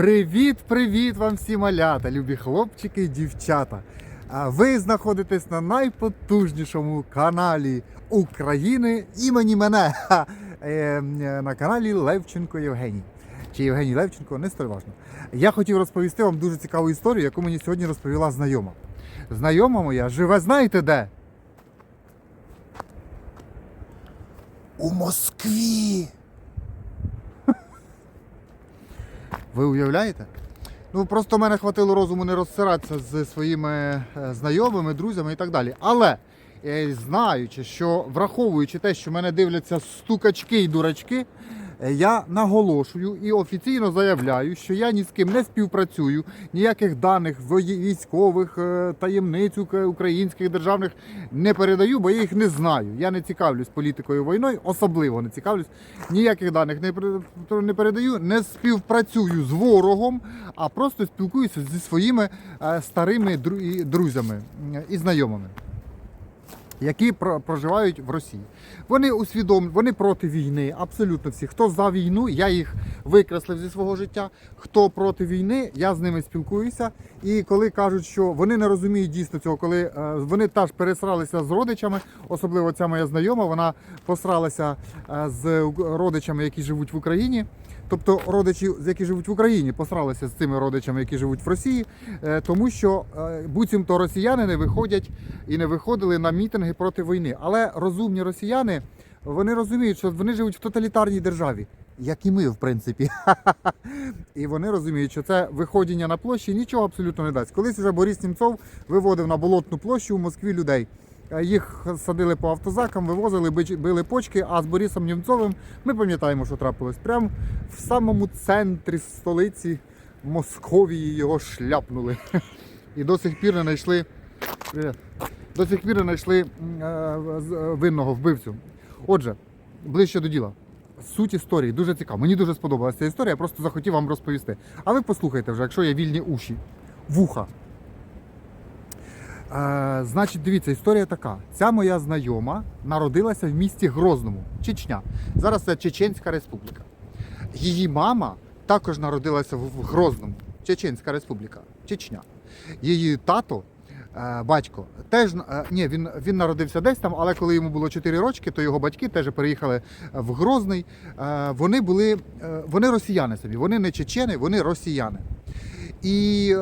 Привіт-привіт вам всі малята, любі хлопчики і дівчата. Ви знаходитесь на найпотужнішому каналі України імені мене. Е, е, На каналі Левченко Євгеній. Чи Євгеній Левченко, не столь важно. Я хотів розповісти вам дуже цікаву історію, яку мені сьогодні розповіла знайома. Знайома моя живе, знаєте де? У Москві. Ви уявляєте? Ну просто в мене хватило розуму не розсиратися з своїми е, знайомими, друзями і так далі. Але е, знаючи, що враховуючи те, що мене дивляться стукачки і дурачки, я наголошую і офіційно заявляю, що я ні з ким не співпрацюю, ніяких даних військових е, таємниць українських державних не передаю, бо я їх не знаю. Я не цікавлюсь політикою війною, особливо не цікавлюсь. Ніяких даних не, пере- передаю, не співпрацюю з ворогом, а просто спілкуюся зі своїми е, старими друзями і знайомими. Які про- проживають в Росії, вони усвідомлюють, вони проти війни, абсолютно всі. Хто за війну, я їх викреслив зі свого життя. Хто проти війни, я з ними спілкуюся. І коли кажуть, що вони не розуміють дійсно цього, коли е, вони теж пересралися з родичами, особливо ця моя знайома, вона посралася е, з родичами, які живуть в Україні. Тобто родичі, які живуть в Україні, посралися з цими родичами, які живуть в Росії, е, тому що е, буцімто росіяни не виходять і не виходили на мітинги проти війни. Але розумні росіяни вони розуміють, що вони живуть в тоталітарній державі, як і ми, в принципі. І вони розуміють, що це виходіння на площі нічого абсолютно не дасть. Колись вже Борис Німцов виводив на болотну площу у Москві людей. Е, Їх садили по автозакам, вивозили, били почки, а з Борисом Німцовим ми пам'ятаємо, що трапилось. Прямо в самому центрі столиці Московії його шляпнули. І до сих пір не знайшли. До сих пір не знайшли е, е, винного вбивцю. Отже, ближче до діла. Суть історії дуже цікава. Мені дуже сподобалася ця історія, я просто захотів вам розповісти. А ви послухайте вже, якщо є вільні уші, вуха. Е, значить, дивіться, історія така. Ця моя знайома народилася в місті Грозному, Чечня. Зараз це Чеченська Республіка. Її мама також народилася в Грозному, Чеченська Республіка, Чечня. Її тато, е, батько, теж е, ні, він, він народився десь там, але коли йому було 4 рочки, то його батьки теж переїхали в Грозний. Е, Вони були е, вони росіяни собі, вони не чечени, вони росіяни. І е,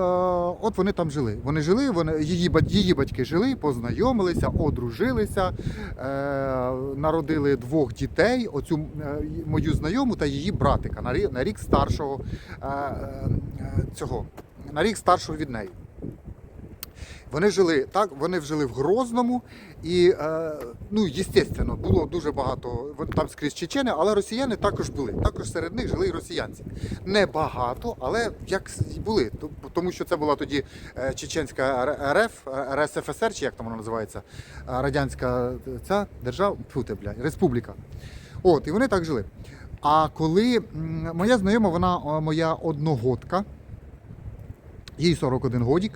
от вони там жили. Вони жили, вони, її, її батьки жили, познайомилися, одружилися, е, народили двох дітей, оцю е, мою знайому та її братика на рік, на рік старшого е, е, цього, на рік старшого від неї. Вони жили так, вони жили в Грозному, і е, ну, звісно, було дуже багато там скрізь чечени, але росіяни також були. Також серед них жили і росіянці. Не багато, але як були. Тому що це була тоді е, Чеченська РФ, РСФСР, чи як там вона називається, е, радянська ця держава, фу, бля, республіка. От, і вони так жили. А коли моя знайома, вона моя одногодка. Їй 41 годік.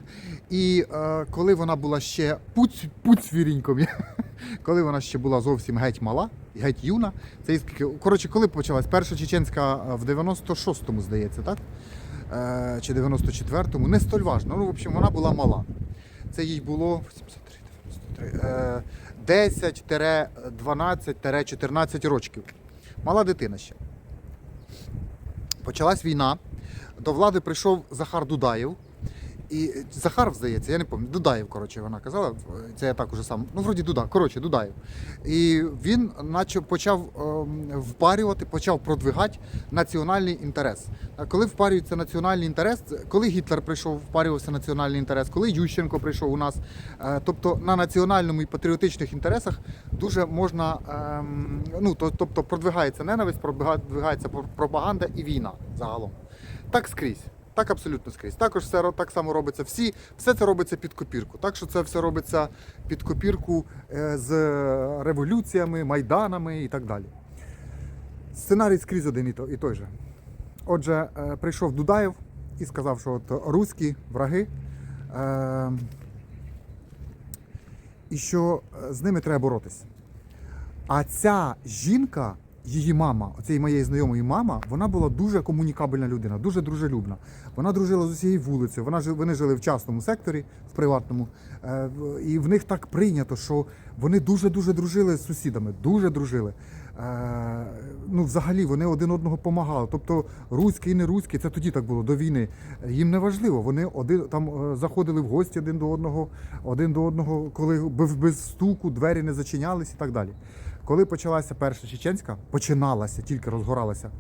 І е, коли вона була ще пуць, пуцвіріньком, коли вона ще була зовсім геть мала, геть юна, це скільки. Коротше, коли почалась? Перша чеченська е, в 96-му, здається, так? Е, чи 94-му, не столь важно. Ну, в общем, вона була мала. Це їй було 83, 93, е, 10-12-14 років. Мала дитина ще. Почалась війна. До влади прийшов Захар Дудаєв. І Захар, здається, я не пам'ятаю, Дудаєв, коротше, вона казала. Це я так уже сам. Ну, вроді Дуда, коротше, Дудаєв. І він наче почав ем, впарювати, почав продвигати національний інтерес. А коли впарюється національний інтерес, коли Гітлер прийшов, впарювався національний інтерес, коли Ющенко прийшов у нас. Е, тобто на національному і патріотичних інтересах дуже можна, ем, ну то- тобто продвигається ненависть, продвигається пропаганда і війна загалом. Так скрізь. Так абсолютно скрізь. Також все так само робиться всі, все це робиться під копірку. Так що це все робиться під копірку е, з революціями, майданами і так далі. Сценарій скрізь один і той же. Отже, е, прийшов Дудаєв і сказав, що от руські враги, е, і що з ними треба боротися. А ця жінка її мама, оцієї моєї знайомої мама, вона була дуже комунікабельна людина, дуже дружелюбна. Вона дружила з усією вулицею. Вона вони жили в частному секторі, в приватному, е, і в них так прийнято, що вони дуже дуже дружили з сусідами, дуже дружили. Е, ну, взагалі, вони один одного допомагали. Тобто, руський, не руський, це тоді так було до війни. Їм не важливо. Вони один там е, заходили в гості один до одного, один до одного, коли без стуку двері не зачинялись і так далі. Коли почалася перша чеченська, починалася, тільки розгоралася.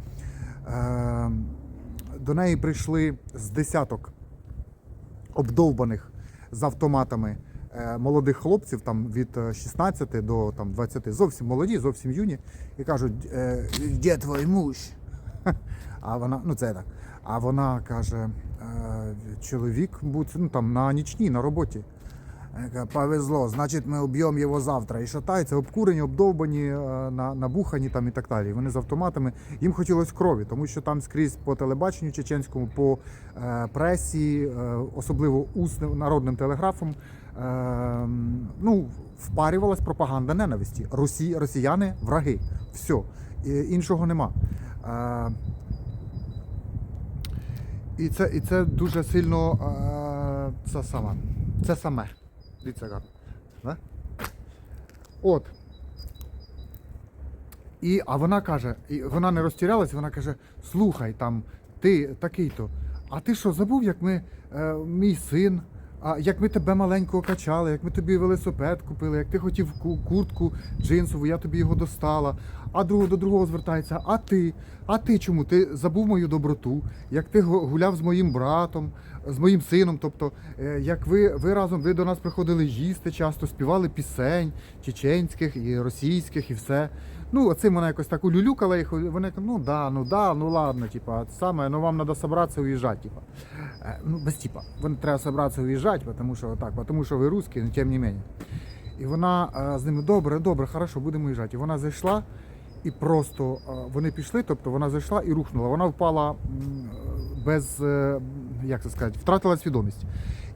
Е, до неї прийшли з десяток обдовбаних з автоматами е, молодих хлопців, там від е, 16 до там, 20, зовсім молоді, зовсім юні, і кажуть, е, де твій муж? А вона, ну це так. А вона каже, е, чоловік ну, там, на нічній, на роботі. Повезло, значить ми уб'ємо його завтра. І шатаються, обкурені, обдовбані, е, набухані там і так далі. Вони з автоматами. Їм хотілося крові, тому що там скрізь по телебаченню чеченському, по е, пресі, е, особливо усним народним телеграфом, ну, впарювалась пропаганда ненависті. Росі, росіяни враги. Все. Іншого нема. І це, і це дуже сильно це саме. Це саме. Дивіться гарно. Да? От. І, а вона каже, і вона не розтірялась, вона каже: слухай, там, ти такий-то. А ти що, забув, як ми, е, мій син, а як ми тебе маленького качали, як ми тобі велосипед купили, як ти хотів куртку джинсову, я тобі його достала. А другого до другого звертається, а ти? А ти чому? Ти забув мою доброту, як ти гуляв з моїм братом, з моїм сином. Тобто, е, як ви, ви разом ви до нас приходили їсти часто, співали пісень чеченських і російських, і все. Ну, оцим вона якось так улюлюкала їх, вони кажуть, ну да, ну да, ну ладно, типа, саме, ну вам треба собратися і уїжджати, типа. Е, Ну, без типа, вам треба собратися і уїжджати, тому що так, тому що ви русські, ну тим не менше. І вона е, з ними добре, добре, хорошо, будемо уїжджати. І вона зайшла, і просто е, вони пішли, тобто вона зайшла і рухнула. Вона впала без, як це сказати, втратила свідомість.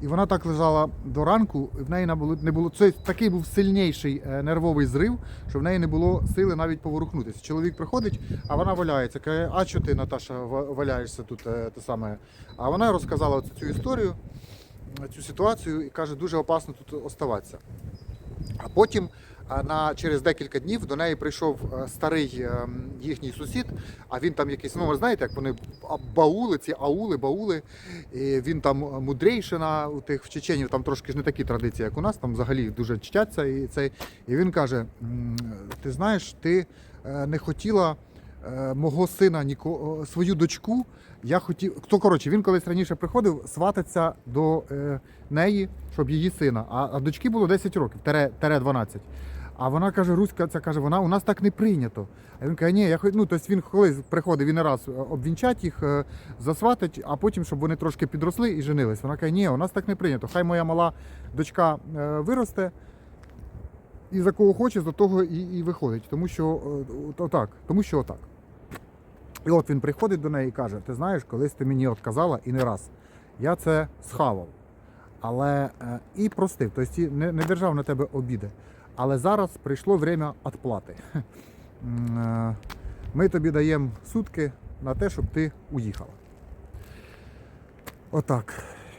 І вона так лежала до ранку, і в неї не було, це такий був сильніший е, нервовий зрив, що в неї не було сили навіть поворухнутися. Чоловік приходить, а вона валяється. Каже, а що ти, Наташа, валяєшся тут е, те саме? А вона розказала цю історію, цю ситуацію і каже, дуже опасно тут оставатися. А потім на, через декілька днів до неї прийшов е, старий е, їхній сусід, а він там якийсь, ну ви знаєте, як вони баули, ці аули, баули. І він там мудрейший на у тих в Чеченів, там трошки ж не такі традиції, як у нас, там взагалі дуже чтяться. І, цей, і він каже: ти знаєш, ти е, не хотіла. е, Мого сина Ніко, свою дочку, я хотів. Хто коротше, він колись раніше приходив свататися до е, неї, щоб її сина. А, а дочки було 10 років, тере, тере 12. А вона каже, Руська, це каже, вона у нас так не прийнято. А він каже, ні, я ну, тобто він колись приходив він раз е, обвінчать їх, е, засватать, а потім, щоб вони трошки підросли і женились. Вона каже, ні, у нас так не прийнято. Хай моя мала дочка е, виросте. І за кого хоче, за того і, і виходить. Тому що отак, тому що отак. І от він приходить до неї і каже: Ти знаєш, колись ти мені отказала і не раз. Я це схавав. Але і простив, тобто не, не держав на тебе обіди. Але зараз прийшло время відплати. Е, Ми тобі даємо сутки на те, щоб ти уїхала. Отак.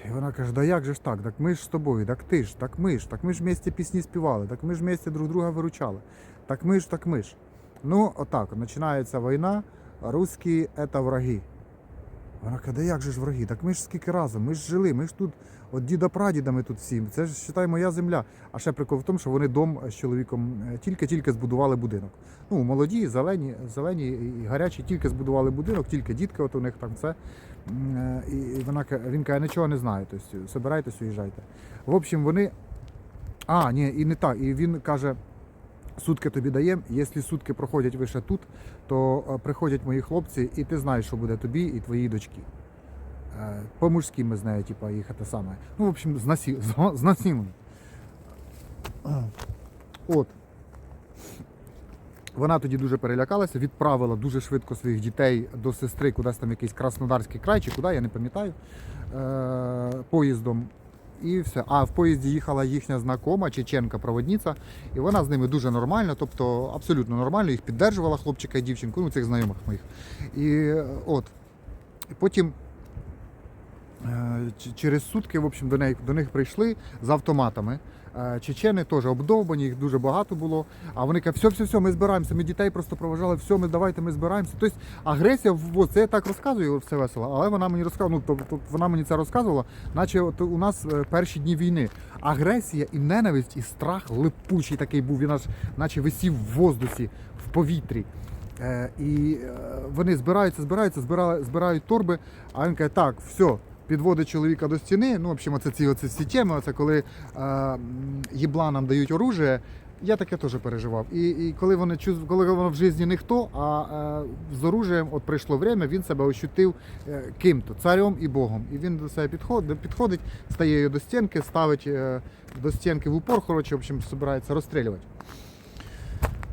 І вона каже: да як же ж так? Так ми ж з тобою, так ти ж, так ми ж, так ми ж вместе пісні співали, так ми ж вместе друг друга виручали. Так ми ж, так ми ж. Ну, отак, починається війна, русські це враги. Вона каже, да як же ж враги? Так ми ж скільки разом, ми ж жили, ми ж тут, от діда прадіда ми тут всі. Це ж вважай, моя земля. А ще прикол в тому, що вони дом з чоловіком е, тільки-тільки збудували будинок. Ну, молоді, зелені, зелені і гарячі, тільки збудували будинок, тільки дітки, от у них там все. Е, і вона він каже, нічого не знаю. Тобто, собирайтесь, уїжджайте. В общем, вони. А, ні, і не так. І він каже. Сутки тобі даємо, якщо сутки проходять ви ще тут, то е, приходять мої хлопці, і ти знаєш, що буде тобі і твоїй дочки. Е, По-мужськи ми з нею, типу, їхати саме. Ну, в общем, з насі... з насилом. От. Вона тоді дуже перелякалася, відправила дуже швидко своїх дітей до сестри, кудись там якийсь Краснодарський край, чи куди, я не пам'ятаю, е, поїздом. І все. А в поїзді їхала їхня знакома, чеченка, проводниця, і вона з ними дуже нормально, тобто абсолютно нормально, їх піддержувала хлопчика і дівчинку, ну цих знайомих моїх. І е, от. Потім е, через сутки, в общем, до, неї, до них прийшли з автоматами. Е, Чечени теж обдовбані, їх дуже багато було. А вони кажуть, все, все, все, ми збираємося. Ми дітей просто проважали, все, ми давайте, ми збираємося. Тобто агресія, в- це я так розказую, все весело, але вона мені розказувала, ну, тобто вона мені це розказувала, наче от у нас е, перші дні війни. Агресія і ненависть, і страх липучий такий був. Він аж наче висів в воздусі, в повітрі. Е, і е, вони збираються, збираються, збирають, збирають торби, а він каже, так, все. Підводить чоловіка до стіни. Ну, в общем, це ці оці всі теми, оце коли е, їбланам дають оружие. Я таке теж переживав. І, і коли вони коли воно в житті ніхто, а е, з оружием от прийшло время, він себе ощутив е, ким-то, царем і Богом. І він до себе підходить, підходить стає до стінки, ставить е, до стінки в упор, коротше, в общем, збирається розстрілювати.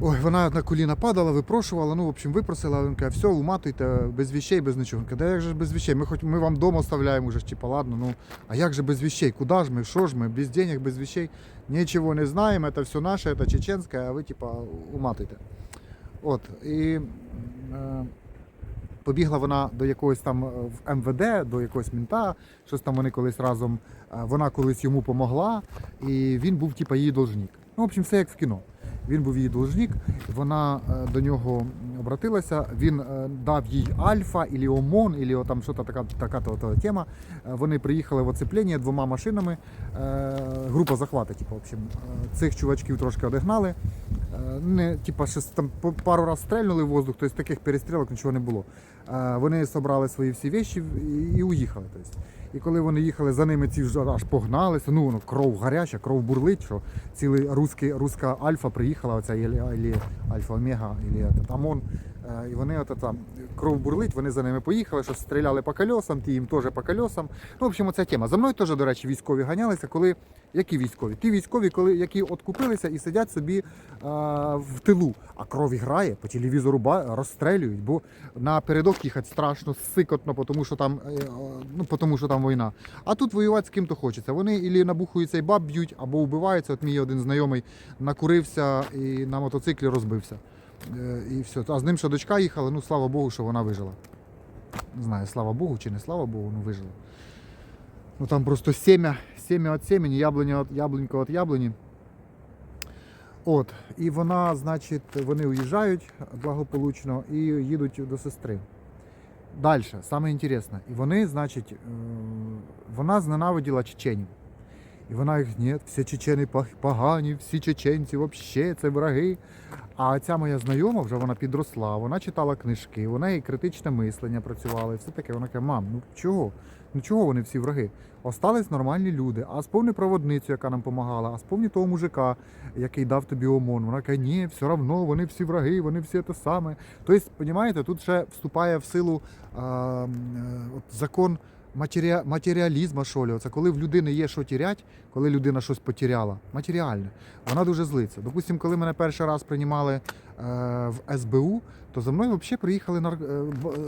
Ой, вона на коліна падала, випрошувала, ну, в общем, випросила, він каже, все, уматуйте, без вещей, без нічого. Він каже, да як же без вещей? Ми хоч ми вам дома оставляємо уже, типа, ладно, ну, а як же без вещей? Куда ж ми, що ж ми, без денег, без вещей? Нічого не знаємо, це все наше, це чеченське, а ви, типа, уматуйте. От, і е, побігла вона до якогось там е, в МВД, до якогось мінта, щось там вони колись разом, е, вона колись йому помогла, і він був, типа, її должник. Ну, в общем, все як в кіно. Він був її должник, вона е, до нього обратилася, він е, дав їй альфа, ілі ОМОН, ілі там щось така, така то, то тема. Е, Вони приїхали в оцеплення двома машинами. Група захвату, типу, в общем, цих чувачків трошки одігнали. Е, Не, типа, щось там пару раз стрельнули в воздух, тобто таких перестрілок нічого не було. Е, Вони зібрали свої всі вещі і, уїхали. Тобто. І коли вони їхали за ними, ці вже аж погналися. Ну воно кров гаряча, кров бурлить, що цілий руський, руська альфа приїхала, оця альфа омега, ілі. ОМОН. Е, І вони от там кров бурлить, вони за ними поїхали, що стріляли по колесам, ті їм теж по колесам. Ну, в общем, оця тема. За мною теж, до речі, військові ганялися, коли. Які військові? Ті військові, коли які откупилися і сидять собі е, в тилу, а кров грає, по телевізору ба- розстрелюють, бо на передок їхати страшно, сикотно, тому що там, е, ну, тому що там війна. А тут воювати з ким то хочеться. Вони ілі набухуються і баб б'ють, або вбиваються. От мій один знайомий накурився і на мотоциклі розбився. Е, І все. А з ним ще дочка їхала, ну слава Богу, що вона вижила. Не знаю, слава Богу чи не слава Богу, ну вижила. Ну там просто сім'я, сім'я від сімені, яблуня від яблунька від яблуні. От, і вона, значить, вони уїжджають благополучно і їдуть до сестри. Далі, саме інтересне. І вони, значить, е, вона зненавиділа чеченів. І вона їх, ні, всі чечени погані, всі чеченці взагалі це враги. А ця моя знайома вже вона підросла, вона читала книжки, у неї критичне мислення працювало, і все таке. Вона каже, мам, ну чого? Ну чого вони всі враги? Остались нормальні люди. А сповни проводницю, яка нам допомагала, а сповни того мужика, який дав тобі ОМОН. Вона каже, ні, все одно, вони всі враги, вони всі те саме. Тобто, розумієте, тут ще вступає в силу а, м, е, от закон матеріа, матеріалізма, що ли. Це коли в людини є що тірять, коли людина щось потеряла, матеріальне, вона дуже злиться. Допустимо, коли мене перший раз приймали е, в СБУ, то за мною взагалі приїхали нар, е,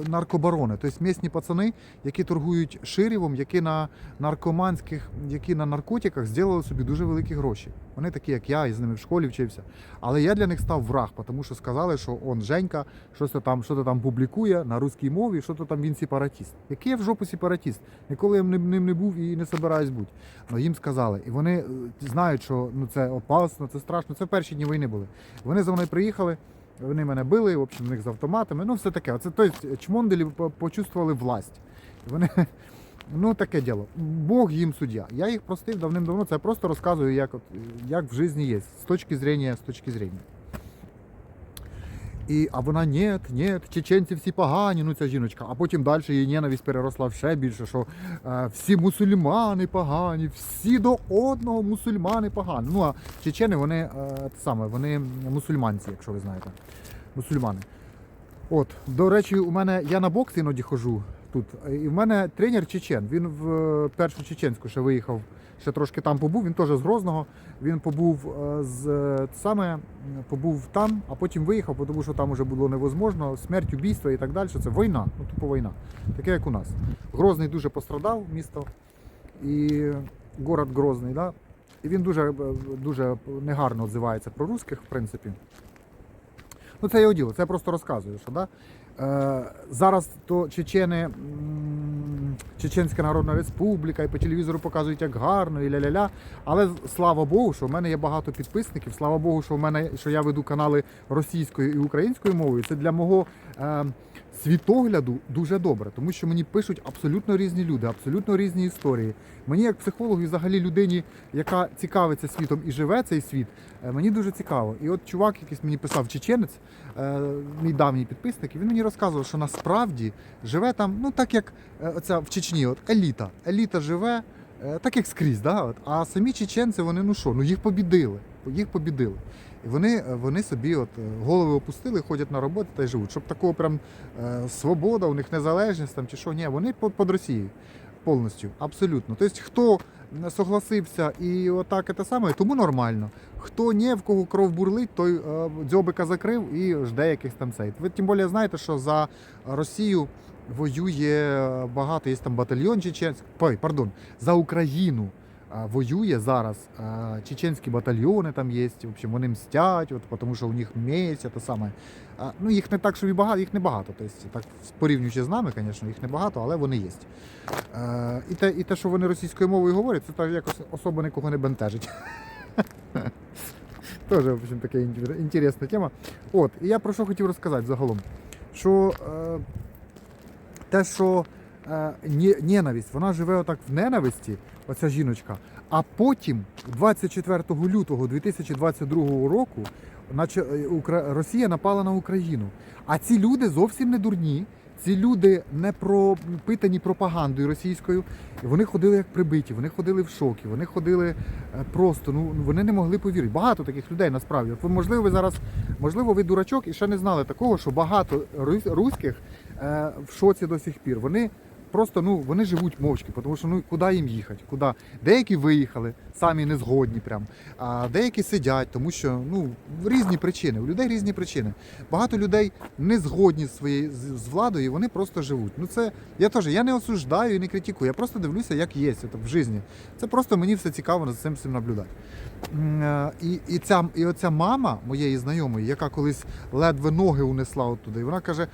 наркобарони, тобто місні пацани, які торгують ширівом, які на наркоманських, які на наркотиках зробили собі дуже великі гроші. Вони такі, як я, і з ними в школі вчився. Але я для них став враг, тому що сказали, що он Женька щось там, що там публікує на русській мові, що то там він сепаратіст. Який я в жопу сепаратіст? Ніколи я ним не був і не собираюсь бути. Але їм сказали. І вони е, знають, що ну це опасно, це страшно. Це перші дні війни були. Вони за мною приїхали. Вони мене били, в общем, в них з автоматами. Ну, все таке. Оце тобто, чмонделі по- почувствували власть. Вони, ну таке діло. Бог їм суддя. Я їх простив давним-давно. Це я просто розказую, як, от, як в житті є, з точки зрення, з точки зрення. І, а вона ні, ні, чеченці всі погані, ну ця жіночка. А потім далі її ненависть переросла в ще більше, що е, всі мусульмани погані, всі до одного мусульмани погані. Ну а чечени вони е, те саме, вони мусульманці, якщо ви знаєте. Мусульмани. От, до речі, у мене я на бокс іноді хожу тут. І в мене тренер чечен. Він в е, першу чеченську ще виїхав, ще трошки там побув. Він теж з Грозного. Він побув е, з е, саме побув там, а потім виїхав, тому що там вже було невозможно. Смерть, убійство і так далі. Це війна, ну тупо війна. Таке як у нас. Грозний дуже пострадав місто. І город Грозний, да? і він дуже, дуже негарно відзивається про русських, в принципі. Ну, це його діло, це я просто розказую, що да? Е, зараз то чечени, Чеченська Народна Республіка, і по телевізору показують, як гарно, і ля-ля-ля. Але слава Богу, що в мене є багато підписників. Слава Богу, що в мене що я веду канали російською і українською мовою. Це для мого е, світогляду дуже добре, тому що мені пишуть абсолютно різні люди, абсолютно різні історії. Мені, як психологу, і взагалі людині, яка цікавиться світом і живе цей світ, е, мені дуже цікаво. І от чувак, якийсь мені писав чеченець, е, мій давній підписник, і він мені розказував, що насправді живе там, ну так як е, оця в Чечні, от еліта. Еліта живе. Так як скрізь, да? а самі чеченці, вони ну що, ну їх побідили. Їх побідили. І вони, е, вони собі от е, голови опустили, ходять на роботу та й живуть. Щоб такого прям е, свобода, у них незалежність там чи що, ні, вони під Росією повністю, абсолютно. Тобто, хто согласився і отак це саме, тому нормально. Хто ні, в кого кров бурлить, той дзьобика закрив і жде якихось там цей. Ви тим більше знаєте, що за Росію воює багато, є там батальйон чеченський, пардон, за Україну. Воює зараз чеченські батальйони там є, в общем, вони мстять, от, тому що у них месть, те саме. Ну, їх не так, що і багато, їх не багато. Тобто, так, порівнюючи з нами, звісно, їх не багато, але вони є. І, те, і те, що вони російською мовою говорять, це так якось особо нікого не бентежить. Теж, в общем, така інтересна тема. От, і я про що хотів розказати загалом. Що е, те, що е, ненависть, вона живе отак в ненависті, оця жіночка. А потім, 24 лютого 2022 року, наче е, Росія напала на Україну. А ці люди зовсім не дурні. Ці люди не пропитані пропагандою російською. Вони ходили як прибиті, вони ходили в шокі, вони ходили е, просто, ну вони не могли повірити. Багато таких людей насправді. Можливо, ви зараз, можливо, ви дурачок і ще не знали такого, що багато рус- руських е, в шоці до сих пір. Вони просто ну вони живуть мовчки, тому що ну куди їм їхати? Куди? Деякі виїхали, самі не згодні прям. А деякі сидять, тому що ну різні причини. У людей різні причини. Багато людей не згодні з своєю з, владою, і вони просто живуть. Ну це я теж я не осуждаю і не критикую. Я просто дивлюся, як є в житті. Це просто мені все цікаво за цим всім наблюдати. Е, І, і, ця, і оця мама моєї знайомої, яка колись ледве ноги унесла оттуда, і вона каже,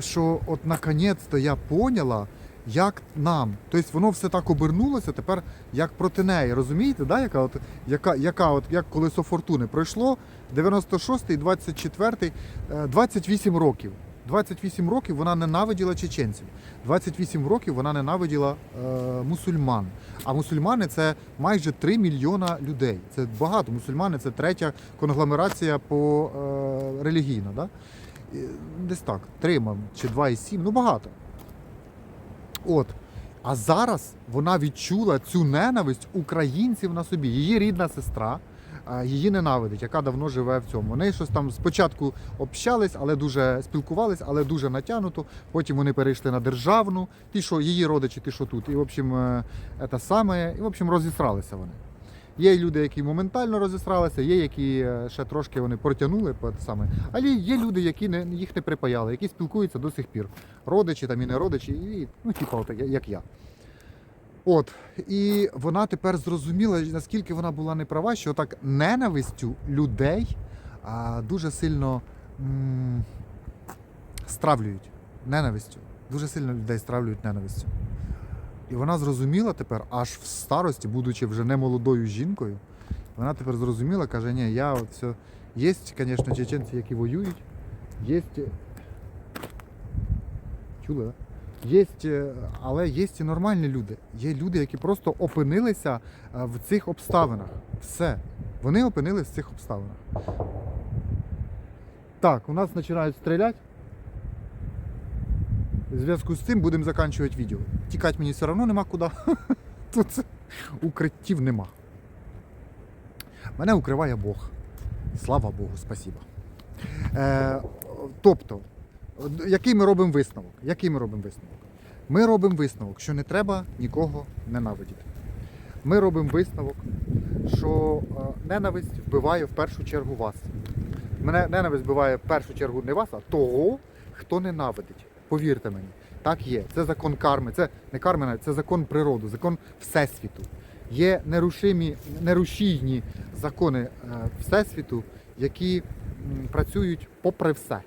що от наконець-то я поняла, як нам. Тобто воно все так обернулося тепер як проти неї. Розумієте, да? яка, от, яка, яка от, як колесо фортуни пройшло 96-й, 24-й, е, 28 років. 28 років вона ненавиділа чеченців. 28 років вона ненавиділа е, мусульман. А мусульмани це майже 3 мільйона людей. Це багато. Мусульмани це третя конгломерація по е, релігійна. Да? Десь так, 3 мам, чи 2,7, ну багато. От. А зараз вона відчула цю ненависть українців на собі. Її рідна сестра її ненавидить, яка давно живе в цьому. Вони щось там спочатку общались, але дуже спілкувались, але дуже натягнуто. Потім вони перейшли на державну, ті, що її родичі, ті, що тут. І в общем, е, це саме, і в общем, розісралися вони. Є люди, які моментально розісралися, є, які е, ще трошки вони протягнули саме. Але є люди, які не, їх не припаяли, які спілкуються до сих пір. Родичі там і не родичі, і, ну, типу, от, як я. От, і вона тепер зрозуміла, наскільки вона була неправа, що так ненавистю людей а, дуже сильно м- стравлюють. Ненавистю. Дуже сильно людей стравлюють ненавистю. І вона зрозуміла тепер, аж в старості, будучи вже не молодою жінкою, вона тепер зрозуміла, каже, ні, я от все. Є, звісно, чеченці, які воюють, є. Чули, да? Є, але є і нормальні люди. Є люди, які просто опинилися е, в цих обставинах. Все. Вони опинилися в цих обставинах. Так, у нас починають стріляти. В зв'язку з цим будемо закінчувати відео. Тікати мені все одно нема куди. Тут укриттів нема. Мене укриває Бог. Слава Богу, спасіба. Е, тобто, який ми робимо висновок? Який ми робимо висновок? Ми робимо висновок, що не треба нікого ненавидіти. Ми робимо висновок, що е, ненависть вбиває в першу чергу вас. Мене ненависть вбиває в першу чергу не вас, а того, хто ненавидить. Повірте мені, так є. Це закон карми, це не карми, це закон природи, закон Всесвіту. Є нерушимі, нерушійні закони е, Всесвіту, які працюють попри все.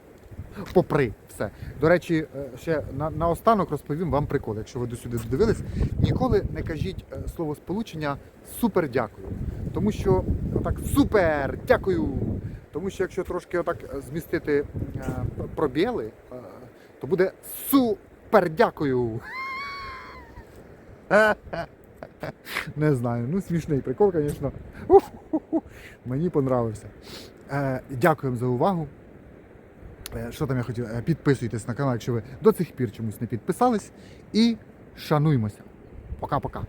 Попри все. До речі, е, ще на, наостанок розповім вам прикол. Якщо ви до сюди додивились, ніколи не кажіть е, слово сполучення супер дякую. Тому що отак супер дякую. Тому що якщо трошки отак змістити пробіли, то буде супер дякую. Не знаю, ну смішний прикол, звісно. Мені понравився. Е, дякуємо за увагу. Е, Що там я хотів? Е, Підписуйтесь на канал, якщо ви до цих пір чомусь не підписались. І шануймося. Пока-пока.